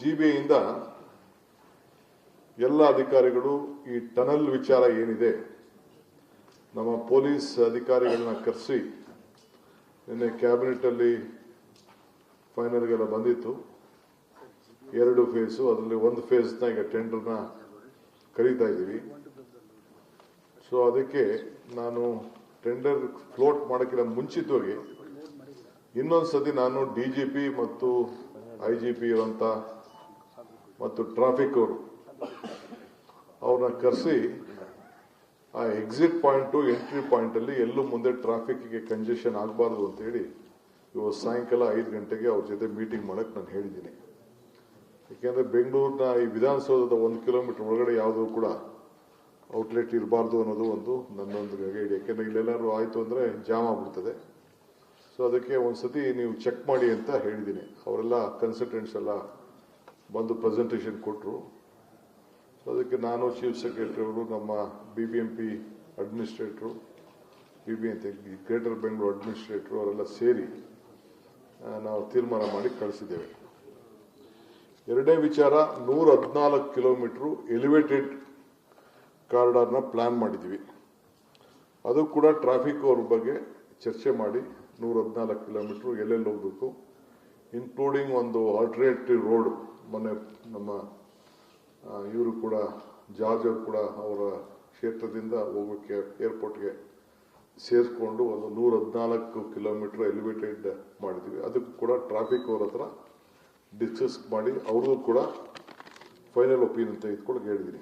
G ಎಲ್ಲ ಅಧಿಕಾರಿಗಳು ಈ ಟನಲ್ ವಿಚಾರ ಏನಿದೆ, ನಮ್ಮ ಪೊಲೀಸ್ ಅಧಿಕಾರಿಗಳನ್ನ ಕರೆಸಿ ನಿನ್ನೆ ಕ್ಯಾಬಿನೆಟ್ ಅಲ್ಲಿ ಫೈನಲ್ಗೆಲ್ಲ ಬಂದಿತ್ತು. ಎರಡು ಫೇಸು ಅದರಲ್ಲಿ ಒಂದು ಫೇಸ್ನ ಈಗ ಟೆಂಡರ್ನ ಕರೀತಾ ಇದ್ದೀವಿ. ಸೊ ಅದಕ್ಕೆ ನಾನು ಟೆಂಡರ್ ಫ್ಲೋಟ್ ಮಾಡೋಕ್ಕಿಂತ ಮುಂಚಿತವಾಗಿ ಇನ್ನೊಂದು ಸತಿ ನಾನು ಡಿ ಮತ್ತು ಐ ಜಿ ಪಿ ಇರುವಂತ ಮತ್ತು ಟ್ರಾಫಿಕ್ ಅವರು. ಅವ್ರನ್ನ ಕರೆಸಿ ಆ ಎಕ್ಸಿಟ್ ಪಾಯಿಂಟು ಎಂಟ್ರಿ ಪಾಯಿಂಟ್ ಅಲ್ಲಿ ಎಲ್ಲೂ ಮುಂದೆ ಟ್ರಾಫಿಕ್ಗೆ ಕಂಜೆಷನ್ ಆಗಬಾರ್ದು ಅಂತ ಹೇಳಿ ಇವತ್ತು ಸಾಯಂಕಾಲ ಐದು ಗಂಟೆಗೆ ಅವ್ರ ಜೊತೆ ಮೀಟಿಂಗ್ ಮಾಡಕ್ ನಾನು ಹೇಳಿದ್ದೀನಿ. ಯಾಕೆಂದ್ರೆ ಬೆಂಗಳೂರಿನ ಈ ವಿಧಾನಸೌಧದ ಒಂದು ಕಿಲೋಮೀಟರ್ ಒಳಗಡೆ ಯಾವುದೂ ಕೂಡ ಔಟ್ಲೆಟ್ ಇರಬಾರ್ದು ಅನ್ನೋದು ಒಂದು ನನ್ನೊಂದು ಗೈಡ್. ಯಾಕೆಂದ್ರೆ ಇಲ್ಲೆಲ್ಲರೂ ಆಯಿತು ಅಂದರೆ ಜಾಮ್ ಆಗ್ಬಿಡ್ತದೆ. ಸೊ ಅದಕ್ಕೆ ಒಂದ್ಸತಿ ನೀವು ಚೆಕ್ ಮಾಡಿ ಅಂತ ಹೇಳಿದ್ದೀನಿ. ಅವರೆಲ್ಲ ಕನ್ಸಲ್ಟೆಂಟ್ಸ್ ಎಲ್ಲ ಬಂದು ಪ್ರೆಸೆಂಟೇಷನ್ ಕೊಟ್ಟರು ಅದಕ್ಕೆ ನಾನು ಚೀಫ್ ಸೆಕ್ರೆಟರಿ ಅವರು ನಮ್ಮ B B M P administrator B B ಅಂತ ಗ್ರೇಟರ್ ಬೆಂಗಳೂರು ಅಡ್ಮಿನಿಸ್ಟ್ರೇಟ್ರು ಅವರೆಲ್ಲ ಸೇರಿ ನಾವು ತೀರ್ಮಾನ ಮಾಡಿ ಕಳಿಸಿದ್ದೇವೆ. ಎರಡನೇ ವಿಚಾರ ನೂರ ಹದಿನಾಲ್ಕು ಕಿಲೋಮೀಟರ್ ಎಲಿವೇಟೆಡ್ ಕಾರಿಡಾರ್ನ ಪ್ಲಾನ್ ಮಾಡಿದ್ದೀವಿ. ಅದು ಕೂಡ ಟ್ರಾಫಿಕ್ ಅವ್ರ ಬಗ್ಗೆ ಚರ್ಚೆ ಮಾಡಿ ನೂರ ಹದಿನಾಲ್ಕು ಕಿಲೋಮೀಟರ್ ಎಲ್ಲೆಲ್ಲಿ ಹೋಗಬೇಕು ಇನ್ಕ್ಲೂಡಿಂಗ್ ಒಂದು ಆಲ್ಟರ್ನೇಟಿವ್ ರೋಡ್ ಮೊನ್ನೆ ನಮ್ಮ ಇವರು ಕೂಡ, ಜಾರ್ಜ್ ಅವರು ಕೂಡ ಅವರ ಕ್ಷೇತ್ರದಿಂದ ಹೋಗೋಕ್ಕೆ ಏರ್ಪೋರ್ಟ್ಗೆ ಸೇರಿಸ್ಕೊಂಡು ಒಂದು ನೂರ ಹದಿನಾಲ್ಕು ಕಿಲೋಮೀಟರ್ ಎಲಿವೇಟೆಡ್ ಮಾಡಿದ್ವಿ. ಅದಕ್ಕೂ ಕೂಡ ಟ್ರಾಫಿಕ್ ಅವ್ರ ಹತ್ರ ಡಿಸ್ಕಸ್ ಮಾಡಿ ಅವ್ರಿಗೂ ಕೂಡ ಫೈನಲ್ ಒಪಿನಿಯನ್ ತೆಗೆದುಕೊಂಡು ಹೇಳಿದ್ದೀನಿ